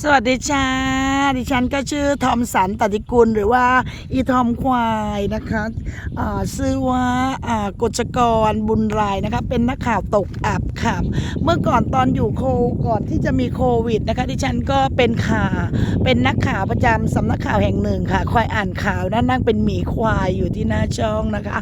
สวัสดีจ้า ดิฉันก็ชื่อทอมสันตติกุลหรือว่าอีทอมควายนะคะอ่าชื่อว่าอ่ากฎจกรบุญรายนะคะเป็นนักข่าวตกอับค่ะเมื่อก่อนตอนอยู่โคก่อนที่จะมีโควิดนะคะดิฉันก็เป็นข่าวเป็นนักข่าวประจำสำนักข่าวแห่งหนึ่งค่ะคอยอ่านข่าวนั่นนั่งเป็นหมีควายอยู่ที่หน้าช่องนะคะ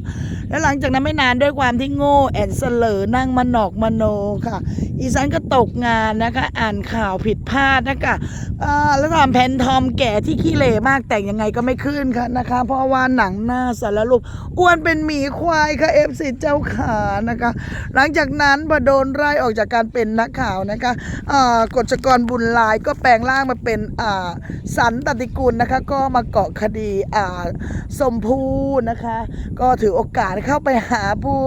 แล้วหลังจากนั้นไม่นานด้วยความที่โง่แอนเสลอนั่งมานอกมโนค่ะอีสันก็ตกงานนะคะ อ่านข่าวผิดพลาดนะคะอ่าแล้วตามแพนทอมแก่ที่ขี้เหร่มากแต่งยังไงก็ไม่ขึ้นค่ะนะคะ เพราะว่าหนังหน้าสารรูปอ้วนเป็นหมีควายค่ะเอฟซีเจ้าขานะคะ หลังจากนั้นพอโดนไล่ออกจากการเป็นนักข่าวนะคะอ่ากฎจกรบุญลายก็แปลงร่างมาเป็นอ่าสันตติกุลนะคะ ก็มาเกาะคดีอ่าสมภูนะคะ ก็ถือโอกาสเข้าไปหาผู้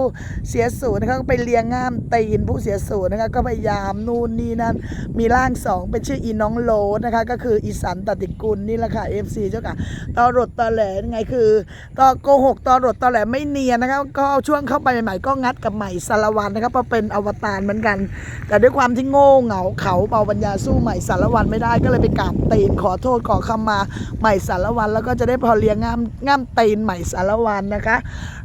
เสียสูญนะคะไปเลียงง่ามตีนผู้เสียสูญนะคะก็พยายามนู่นนี่นั่นมีร่างสองเป็นชื่ออีน้องโลดนะคะ ก็คืออีสันตติกุลนี่แหละค่ะ FC เจ้าค่ะตอรดตอแหลยังไงคือตอโกหกตอรดตอแหลไม่เนียนนะคะก็ช่วงเข้าไปใหม่ๆก็งัดกับใหม่สารวันนะคะเพราะเป็นอวตารเหมือนกัน แต่ด้วยความที่โง่เหงาเขาเบาปัญญาสู้ใหม่สารวันไม่ได้ก็เลยไปกราบตีนขอโทษขอคำมาใหม่สารวันแล้วก็จะได้พอเลี้ยงง่ามง่ามตีนใหม่สารวันนะคะ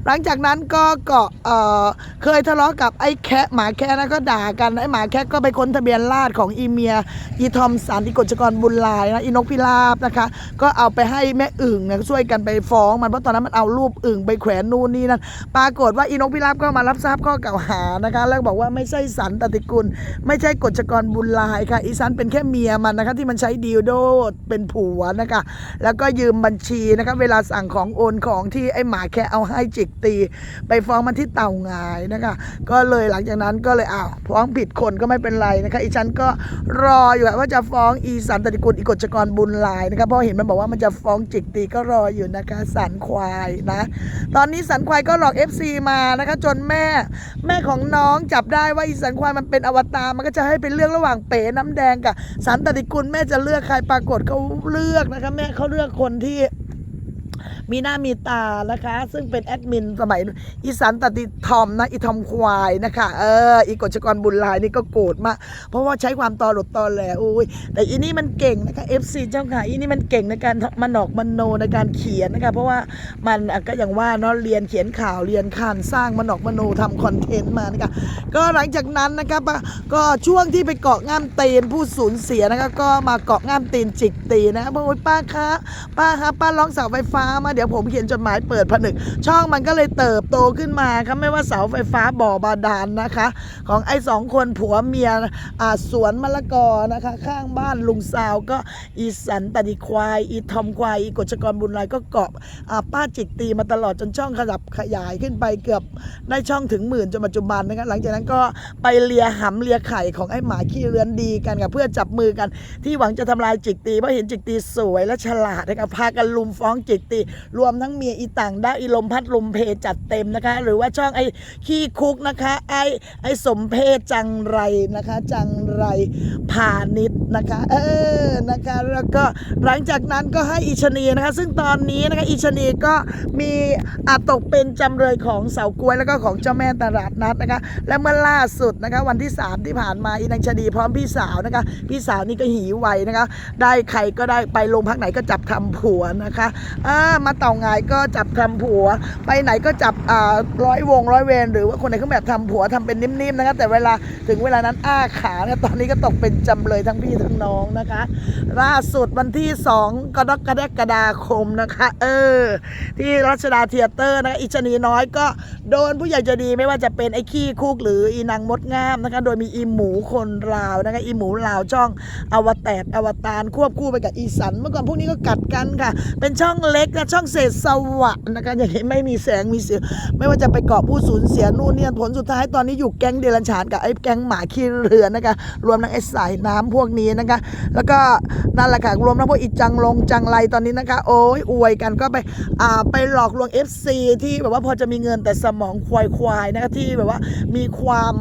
หลังจากนั้นก็เกาะเอ่อเคยทะเลาะกับไอ้แคะหมาแคะนะก็ด่ากันไอ้หมาแคะก็ไปค้นทะเบียนราษของอีเมียอีทอมสันอีกฎจกรบุญลายนะอีนกพิราบนะคะ ก็เอาไปให้แม่อึ่งเนี่ยช่วยกันไปฟ้องมันเพราะตอนนั้นมันเอารูปอึ่งไปแขวนนู่นนี่นั่นปรากฏว่าอีนกพิราบก็มารับทราบข้อกล่าวหานะคะ แล้วบอกว่าไม่ใช่สันตติกุล ไม่ใช่กฎจกรบุญลายค่ะอีสันเป็นแค่เมียมันนะคะที่มันใช้ดีลโดเป็นผัวนะคะ แล้วก็ยืมบัญชีนะคะเวลาสั่งของโอนของที่ไอ้หมาแค่เอาให้จิกตี ไปฟ้องมันที่เต่างายนะคะ ก็เลยหลังจากนั้นก็เลยอ้าวฟ้องผิดคนก็ไม่เป็นไรนะคะอีฉันก็รออยู่อะว่าจะฟ้องอีสันตติกุลอีกฎจกรบุญลายนะคะเพราะเห็นมันบอกว่ามันจะฟ้องจิกตีก็รออยู่นะคะ สันควายนะ ตอนนี้สันควายก็หลอก FC มานะคะ จนแม่ แม่ของน้องจับได้ว่าอีสันควายมันเป็นอวตารมันก็จะให้เป็นเรื่องระหว่างเป๋น้ำแดงกับสันตติกุลแม่จะเลือกใครปรากฏเขาเลือกนะคะ แม่เขาเลือกคนที่ มีหน้ามีตานะคะ ซึ่งเป็นแอดมินสมัยอีสันตติทอมนะอีทอมควายนะคะเอออีกฎจกรบุญลายนี่ก็โกรธมาก เพราะว่าใช้ความตอหลดตอแหลอุ้ยแต่อีนี่มันเก่งนะคะ FC เจ้าค่ะอีนี่มันเก่งในการมันออกมันโนในการเขียนนะคะ เพราะว่ามันก็อย่างว่าเนาะเรียนเขียนข่าวเรียนขานสร้างมันออกมโนทำคอนเทนต์มานะคะก็หลังจากนั้นนะครับก็ช่วงที่ไปเกาะง่ามตีนผู้สูญเสียนะคะก็มาเกาะง่ามตีนจิกตีนะคะบอกว่าป้าคะป้าคะป้าร้องเสาไฟฟ้ามาเดี๋ยวผมเขียนจดหมายเปิดผนึก ช่องมันก็เลยเติบโตขึ้นมาครับไม่ว่าเสาไฟฟ้าบ่อบาดาลนะคะ ของไอ้สองคนผัวเมียอ่าสวนมะละกอนะคะ ข้างบ้านลุงสาวก็อีสันตดิควาย อีทอมควาย อีกฎจกรบุญรายก็เกาะอ่าป้าจิกตีมาตลอดจนช่องขยับขยายขึ้นไปเกือบได้ช่องถึงหมื่นจนปัจจุบันนะคะหลังจากนั้นก็ไปเลียหำเลียไข่ของไอ้หมาขี้เลื้อนดีกันกับเพื่อจับมือกัน ที่หวังจะทำลายจิกตีเพราะเห็นจิกตีสวยและฉลาดนะคะพากันลุมฟ้องจิกตีรวมทั้งเมียอีต่างได้อีลมพัดลมเพจัดเต็มนะคะ หรือว่าช่องไอ้ขี้คุกนะคะไอ้ไอ้สมเพศจังไรนะคะ จังไรพาณิชนะคะ เออนะคะแล้วก็หลังจากนั้นก็ให้อีชนีนะคะ ซึ่งตอนนี้นะคะอีชนีก็มีอาตกเป็นจำเลยของเสากล้วยแล้วก็ของเจ้าแม่ตลาดนัดนะคะ และเมื่อล่าสุดนะคะ วันที่ 3 ที่ผ่านมาอีนางชนีพร้อมพี่สาวนะคะ พี่สาวนี่ก็หีไวนะคะ ได้ใครก็ได้ไปโรงพักไหนก็จับทำผัวนะคะอ่ามาเต่างายก็จับทำผัว ไปไหนก็จับร้อยวงร้อยเวรหรือว่าคนไหนเขาแบบทำผัวทำเป็นนิ่มๆนะคะแต่เวลาถึงเวลานั้นอ้าขาเนี่ยตอนนี้ก็ตกเป็นจำเลยทั้งพี่ทั้งน้องนะคะล่าสุดวันที่2กรกฎาคมนะคะ เออ ที่รัชดาเทียเตอร์นะคะอิชนีน้อยก็โดนผู้ใหญ่จะดีไม่ว่าจะเป็นไอ้ขี้คุกหรืออีนางมดงามนะคะโดยมีอีหมูคนลาวนะคะอีหมูลาวช่องอวแตดอวตารควบคู่ไปกับอีสัน เมื่อก่อนพวกนี้ก็กัดกันค่ะ เป็นช่องเล็กนะช่อง่องเศษสวะนะคะอย่างนี้ไม่มีแสงมีเสียง ไม่ว่าจะไปเกาะผู้สูญเสียนู่นเนี่ยผลสุดท้ายตอนนี้อยู่แก๊งเดรัจฉานกับไอ้แก๊งหมาขี้เรือนะคะรวมทั้งไอ้สายน้ำพวกนี้นะคะ แล้วก็นั่นแหละค่ะรวมทั้งพวกอีจังลงจังไรตอนนี้นะคะ โอ้ยอวยกันก็ไปอ่าไปหลอกลวง FC ที่แบบว่าพอจะมีเงินแต่สมองควายควายนะคะที่แบบว่ามีความ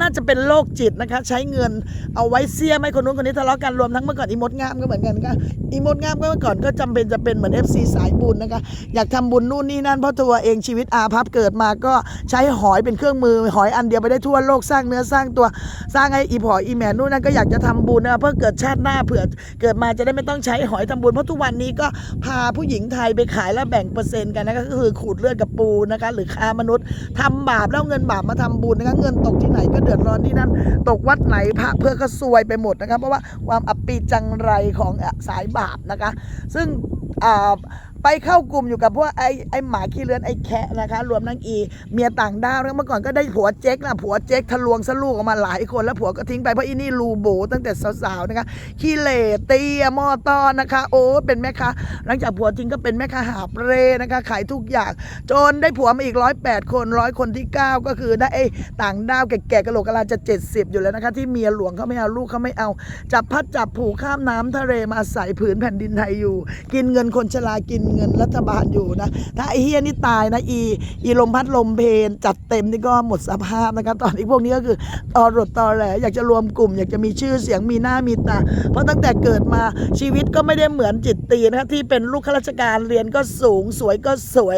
น่าจะเป็นโรคจิตนะคะ ใช้เงินเอาไว้เสียไม่คนนู้นคนนี้ทะเลาะกันรวมทั้งเมื่อก่อนอีมดงามก็เหมือนกันค่ะอีมดงามก็เมื่อก่อนก็จำเป็นจะเป็นเหมือน FC สายบุญนะคะ อยากทำบุญนู่นนี่นั่นเพราะตัวเองชีวิตอาภัพเกิดมาก็ใช้หอยเป็นเครื่องมือ หอยอันเดียวไปได้ทั่วโลกสร้างเนื้อสร้างตัวสร้างให้อีพออีแมนนู่นนั่นก็อยากจะทำบุญนะเพื่อเกิดชาติหน้าเผื่อเกิดมาจะได้ไม่ต้องใช้หอยทำบุญเพราะทุกวันนี้ก็พาผู้หญิงไทยไปขายแล้วแบ่งเปอร์เซ็นต์กันนะก็คือขูดเลือดกับปูนะคะ หรือค้ามนุษย์ทำบาปแล้วเงินบาปมาทำบุญนะคะเงินตกที่ไหนก็เดือดร้อนที่นั่น ตกวัดไหนพระเพื่อก็ซวยไปหมดนะคะเพราะว่าความอับปีจังไรของสายบาปนะคะ ซึ่งอ่า ไปเข้ากลุ่มอยู่กับพวกไอ้ไอ้หมาขี้เลือนไอ้แคะนะคะ รวมทั้งอี เมียต่างด้าวแล้วเมื่อก่อนก็ได้ผัวเจ๊กนะผัวเจ๊กทะลวงสลูกออกมาหลายคนแล้วผัวก็ทิ้งไปเพราะอีนี่รูโบตั้งแต่สาวๆนะคะขี้เหร่เตี้ยมอตอนนะคะ โอ้เป็นแม่ค้าหลังจากผัวทิ้งก็เป็นแม่ค้าหาบเร่นะคะขายทุกอย่างจนได้ผัวมาอีกร้อยแปดคนร้อยคนที่ 9 ก็คือได้ไอ้ต่างด้าวแก่ๆกะโหลกกะลาจะ 70 อยู่แล้วนะคะ ที่เมียหลวงเขาไม่เอาลูกเขาไม่เอา จับพัดจับผูกข้ามน้ำทะเลมาอาศัยผืนแผ่นดินไทยอยู่ กินเงินคนชรากินเงินรัฐบาลอยู่นะ ถ้าไอ้เฮียนี่ตายนะอีอีลมพัดลมเพนจัดเต็มนี่ก็หมดสภาพนะคะตอนนี้พวกนี้ก็คือตอรดตอแหลอยากจะรวมกลุ่ม อยากจะมีชื่อเสียงมีหน้ามีตา เพราะตั้งแต่เกิดมาชีวิตก็ไม่ได้เหมือนจิตตีนะคะที่เป็นลูกข้าราชการเรียนก็สูงสวยก็สวย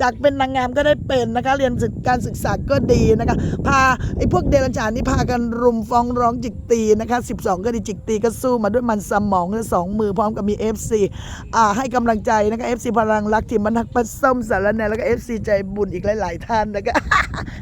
จากเป็นนางงามก็ได้เป็นนะคะเรียนการศึกษาก็ดีนะคะพาไอ้พวกเดรัจฉานนี่พากันรุมฟ้องร้องจิกตีนะคะ12 ก็ดีจิกตีก็สู้มาด้วยมันสมองและสองมือพร้อมกับมี FC อ่าให้กำลังใจนะคะ FC พลังรักทีมบรรทักปัสส้มสารแนแล้วก็ FC ใจบุญอีกหลาย ๆ ท่านนะคะ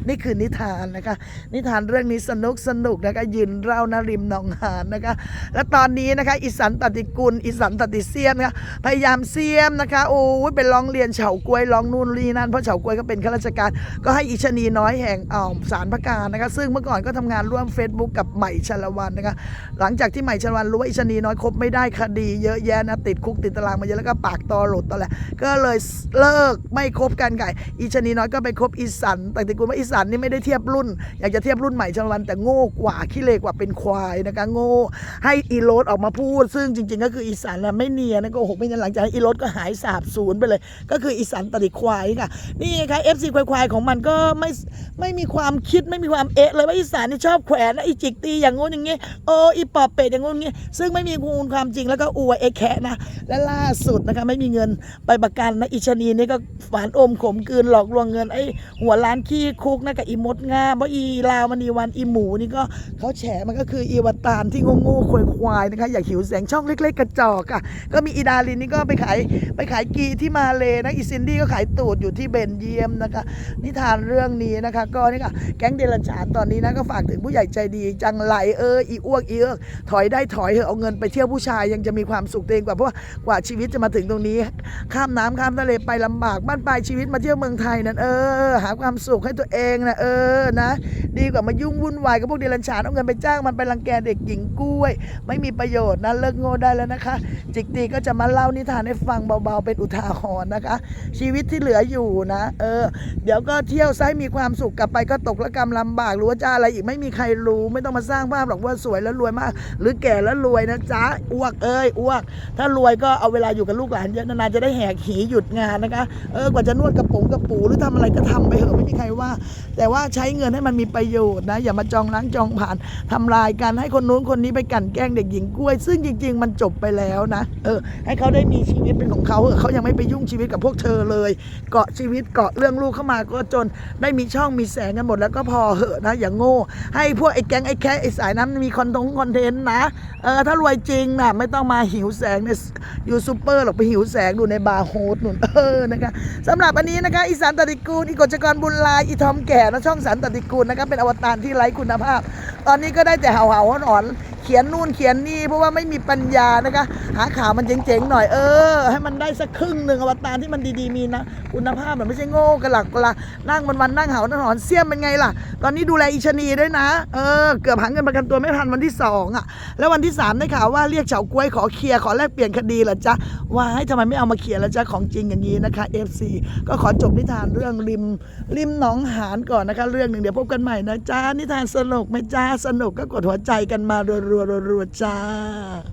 นี่คือนิทานนะคะ นิทานเรื่องนี้สนุกสนุกนะคะยืนเล่านาริมหนองหานนะคะ และตอนนี้นะคะอิสันตติกุลอิสันตติเซียนนะคะพยายามเซียมนะคะโอ้ยเป็นร้องเรียนเฉากล้วยร้องนู่นนี่นั่นเพราะเฉากล้วยก็เป็นข้าราชการ ก็ให้อิชนีน้อยแห่งอ่าวสารพระการนะคะ ซึ่งเมื่อก่อนก็ทำงานร่วม Facebook กับใหม่ชลวันนะคะหลังจากที่ใหม่ชลวันรู้ว่าอิชนีน้อยคบไม่ได้คดี เยอะแยะนะติดคุกติดตารางมาเยอะแล้วก็ปากตอหลุดตอแหละ ก็เลยเลิกไม่คบกันไก่อิชนีน้อยก็ไปคบอีสัน แต่ติกุลว่าอีสันนี่ไม่ได้เทียบรุ่น อยากจะเทียบรุ่นใหม่ชลวันแต่โง่กว่าขี้เลกว่าเป็นควายนะคะโง่ ให้อีโรสออกมาพูด ซึ่งจริง ๆ ก็คืออีสันนะไม่เนียนนะโก็หกไม่นียนหลังจากอีโรสก็หายสาบสูญไปเลย ก็คืออีสันตติควายค่ะนี่ไงคะเอฟซีควายควายของมันก็ไม่ ไม่มีความคิดไม่มีความเอะเลยว่าอีสานนี่ชอบแขวนนะอีจิกตีอย่างงู้นอย่างงี้โอ้อีปอบเป็ดอย่างงู้นอย่างงี้ซึ่งไม่มีมูลความจริงแล้วก็อวยเอะแคะนะและล่าสุดนะคะไม่มีเงินไปประกันนะอิชนีนี่ก็ฝานอมขมกืนหลอกลวงเงินไอ้หัวล้านขี้คุกนะกับอีมดงามเพราะอีลาวมณีวันอีหมูนี่ก็เขาแฉมันก็คืออีวตารที่โง่ๆควายควายนะคะอยากหิวแสงช่องเล็ก ๆ กระจอกอะก็มีอีดาลินนี่ก็ไปขายไปขายกีที่มาเลนะอีซินดี้ก็ขายตูดอยู่ที่เบนเยียมนะคะนิทานเรื่องนี้นะคะก็นี่ค่ะแก๊งเดลันฉานตอนนี้นะก็ฝากถึงผู้ใหญ่ใจดี จังไหลเอออีอ้วกอีเอิกถอยได้ถอยเถอะเอาเงินไปเที่ยวผู้ชายยังจะมีความสุขตัวเองกว่าเพราะว่ากว่าชีวิตจะมาถึงตรงนี้ ข้ามน้ำข้ามทะเลไปลำบากบ้านปลายชีวิตมาเที่ยวเมืองไทยนั่นเออ หาความสุขให้ตัวเองนะเออนะ ดีกว่ามายุ่งวุ่นวายกับพวกเดรัจฉานเอาเงินไปจ้างมันไปรังแกเด็กหญิงกล้วย ไม่มีประโยชน์นะเลิกโง่ได้แล้วนะคะ จิกตีก็จะมาเล่านิทานให้ฟังเบาๆเป็นอุทาหรณ์นะคะ ชีวิตที่เหลืออยู่นะ เออ เดี๋ยวก็เที่ยวไซมีความสุขกลับไปก็ตกระกรรมลำบากหรือว่าจะอะไรอีกไม่มีใครรู้ไม่ต้องมาสร้างภาพหรอกว่าสวยแล้วรวยมาก หรือแก่แล้วรวยนะจ๊ะอ้วกเอ้ยอ้วก ถ้ารวยก็เอาเวลาอยู่กับลูกหลานเยอะนานๆจะได้แหกหีหยุดงานนะคะเออกว่าจะนวดกระป๋องกระปูหรือทำอะไรก็ทำไปเถอะไม่มีใครว่า แต่ว่าใช้เงินให้มันมีประโยชน์นะอย่ามาจองล้างจองผ่านทำลายกันให้คนนู้นคนนี้ไปกั่นแกล้งเด็กหญิงกล้วย ซึ่งจริง ๆ มันจบไปแล้วนะเออให้เขาได้มีชีวิตเป็นของเขาเถอะเขายังไม่ไปยุ่งชีวิตกับพวกเธอเลย เกาะชีวิตเกาะเรื่องลูกเข้ามาก็จนได้มีช่องมีมีแสงกันหมดแล้วก็พอเหอะนะอย่างโง่ ให้พวกไอ้แก๊งไอ้แค่ไอ้สายนั้นมีคอนทงคอนเทนต์นะเออถ้ารวยจริงนะไม่ต้องมาหิวแสงในยูซูเปอร์หรอกไปหิวแสงดูในบาร์โฮสนุ่นเออนะคะสำหรับอันนี้นะคะอีสานตติกูลอีกจกรบุญลายอีทอมแก่นะช่องสารตติกูลนะคะเป็นอวตารที่ไร้คุณภาพ ตอนนี้ก็ได้แต่เห่าเห่าหอนๆ เขียนนู่นเขียนนี่เพราะว่าไม่มีปัญญานะคะ หาข่าวมันเจ๋งๆหน่อยเออ ให้มันได้สักครึ่งหนึ่งอวตารที่มันดีๆมีนะคุณภาพแบบไม่ใช่โง่กระหลักกระลานั่งวันๆนั่งเห่านั่งหอนเสี้ยมเป็นไงล่ะ ตอนนี้ดูแลอีชนีด้วยนะเออเกือบหาเงินประกันตัวไม่ทันวันที่สองอะ แล้ววันที่สามได้ข่าวว่าเรียกเฉาก้วยขอเคลียร์ขอแลกเปลี่ยนคดีเหรอจ๊ะว้ายทำไมไม่เอามาเคลียร์แล้วจ๊ะของจริงอย่างนี้นะคะ FC ก็ขอจบนิทานเรื่องริมริมหนองหานก่อนนะคะ เรื่องหนึ่งเดี๋ยวพบกันใหม่นะจ๊ะนิทานสนุกไหมจ้าสนุกก็กดหัวใจกันมารัวๆๆๆจ้า